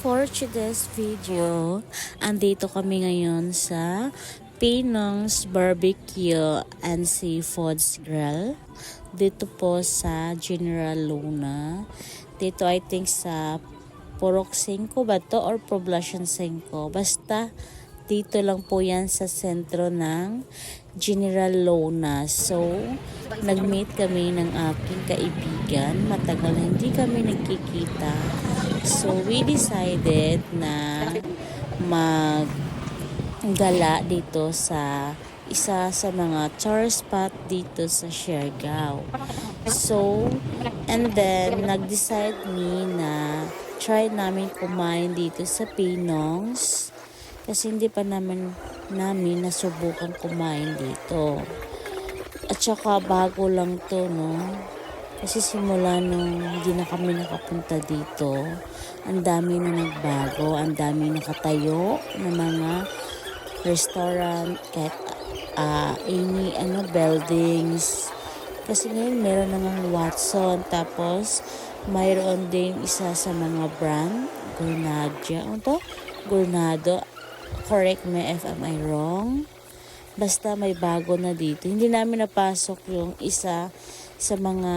for today's video. Andito kami ngayon sa Pinong's Barbecue and Seafoods Grill. Dito po sa General Luna. Dito I think sa Purok 5 ba to or Poblacion 5. Basta dito lang po yan sa sentro ng General Luna. So, nag-meet kami ng aking kaibigan. Matagal hindi kami nagkikita. So, we decided na mag gala dito sa isa sa mga tourist spot dito sa Siargao. So, and then, nag-decide me na try namin kumain dito sa Pinongs kasi hindi pa naman namin nasubukan kumain dito. At bago lang to, no? Kasi simula nung hindi na kami nakapunta dito, ang dami na nagbago, ang dami nakatayo na mga restaurant, kahit ah any ano, buildings. Kasi ngayon meron na ng Watson, tapos mayroon din isa sa mga brand, Gornadia, ano to? Gornado. Correct me if am I wrong. Basta may bago na dito. Hindi namin napasok yung isa sa mga